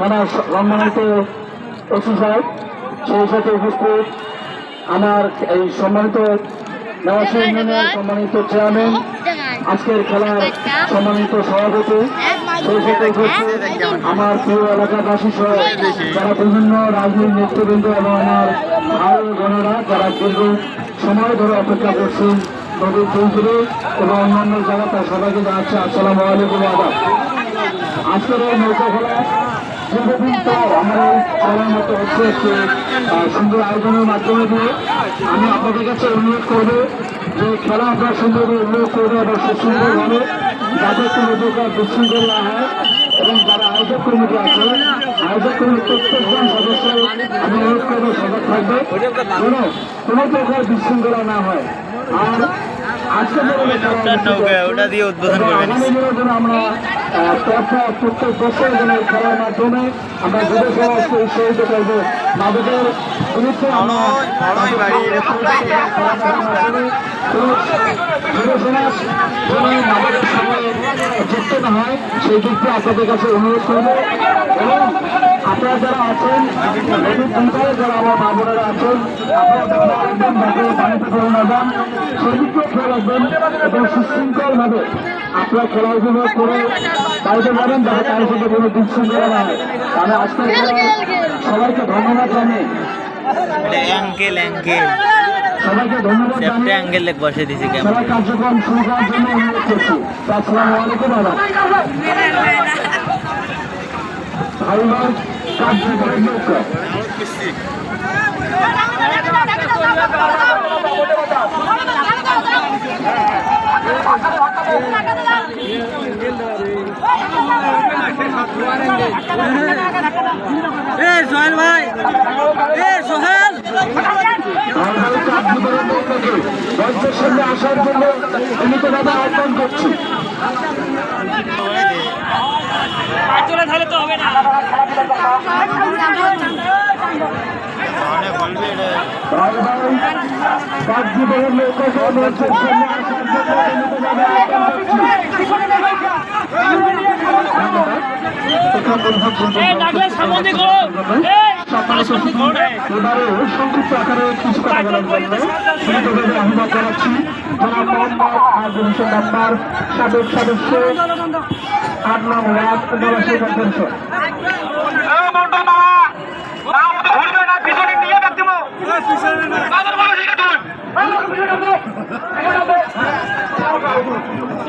মানে সম্মানিত ওসি সাহেব সেই সাথে উপস্থিত আমার এই সম্মানিত নেওয়াশি ইউনিয়নের সম্মানিত চেয়ারম্যান আজকের খেলার সম্মানিত সভাপতি সেই সাথে উপস্থিত আমার প্রিয় এলাকাবাসী সহ যারা বিভিন্ন রাজনৈতিক নেতৃবৃন্দ এবং আমার ভাই বোনেরা যারা দীর্ঘ সময় ধরে অপেক্ষা করছেন নদীর চৌধুরী এবং অন্যান্য যারা তার সবাইকে জানাচ্ছে আসসালামু আলাইকুম আদাব। এই নৌকা খেলা দীর্ঘদিন পর আমার এই মতো হচ্ছে একটি সুন্দর আয়োজনের মাধ্যমে দিয়ে আমি আপনাদের কাছে অনুরোধ করব যে খেলা আপনারা সুন্দরভাবে উল্লেখ করবে এবং সুন্দরভাবে যাতে কোনো প্রকার বিশৃঙ্খল না হয় এবং যারা আয়োজক কমিটি আছে আয়োজক কমিটির প্রত্যেকজন সদস্য আমি অনুরোধ করব সজাগ থাকবে কোনো কোনো প্রকার বিশৃঙ্খলা না হয়। আর আজকে নৌকা, ওটা দিয়ে উদ্বোধন আগামী দিনের জন্য আমরা পরপর প্রত্যেক বছর যেন এই খেলার মাধ্যমে আমরা যুব সমাজকে উৎসাহিত করব। মাদকের বিরুদ্ধে আমরা যুব সমাজ যেন এই সঙ্গে যুক্ত না হয় সেই দিকটি আপনাদের কাছে অনুরোধ করব। এবং আপনারা যারা আছেন যারা আমার মা বোনেরা আছেন আপনারা খেয়াল রাখবেন যাতে পানিতে পড়ে না যান সেই রাখবেন এবং সুশৃঙ্খলভাবে আপনারা খেলা উপভোগ করে বাড়িতে যাবেন যাতে কারোর সাথে কোনো বিশৃঙ্খলা না হয় খেলায় সবাইকে ধন্যবাদ জানিয়ে অ্যাঙ্কেল অ্যাঙ্কেল সবাইকে ধন্যবাদ জানিয়ে অ্যাঙ্গেল বসে দিয়েছে কেমন সবাই কার্যক্রম শুরু করার জন্য অনুরোধ করছি আসসালামু আলাইকুম আদাব ভাই ভাই কার্যক্রম এ, সোহেল ভাই। এ, সোহেল। মঞ্চের সামনে আসার জন্য আহ্বান করছি তাহলে তো হবে না বলবে এটা ভাই ভাই কার্যক্রম নৌকাকে মঞ্চের অনুতভাবে আহ্বান করছি এই ডাকলে সামনে করো এই সামনে করো না এবারে সংক্ষিপ্ত আকারে কিছু কথা বলার আহ্বান জানাচ্ছি জনাব মোহাম্মদ আজিম হোসেন নাম্বার সাবেক সদস্য আট নং ওয়ার্ড নবাসী কনভেনশন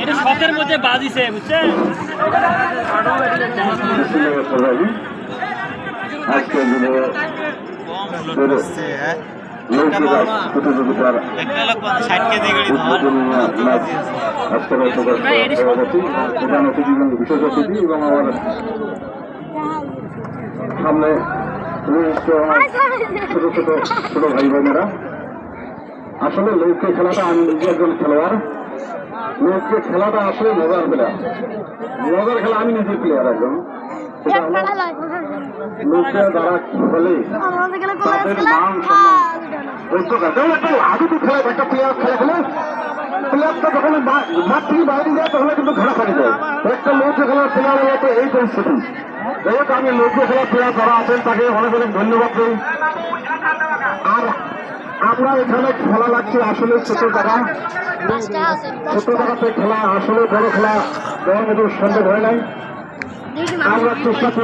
এটা শখের মধ্যে বাজিছে, বুঝছেন? আজকে দিনে প্রতিযোগিতার প্রধান অতিথি বিশেষ অতিথি এবং আমার সামনে ছোট ছোট ছোট ভাই বোনেরা আসলে লৌকে খেলাটা আমি নিজে একজন খেলোয়াড়। লৌকে খেলাটা আসলে মজার প্লেয়ার মজার খেলা আমি নিজে প্লেয়ার একজন। যারা খেলে তাদের বলতো না। যেমন একটা আগে তো খেলা একটা প্লেয়ার খেলা খেলে প্লেয়ারটা যখন মাঠ থেকে বাইরে যায় তখন কিন্তু যায়। একটা লৌকে খেলার প্লেয়ার হলো তো এই পরিস্থিতি। যাই হোক আমি লৌকে খেলার প্লেয়ার যারা আছেন তাকে অনেক অনেক ধন্যবাদ দিই আর আমরা এখানে খেলা লাগছে আসলে ছোট জায়গা। ছোট জায়গাতে খেলা আসলে বড় খেলা বড় মতো সম্ভব হয় নাই। আমরা চেষ্টা করি।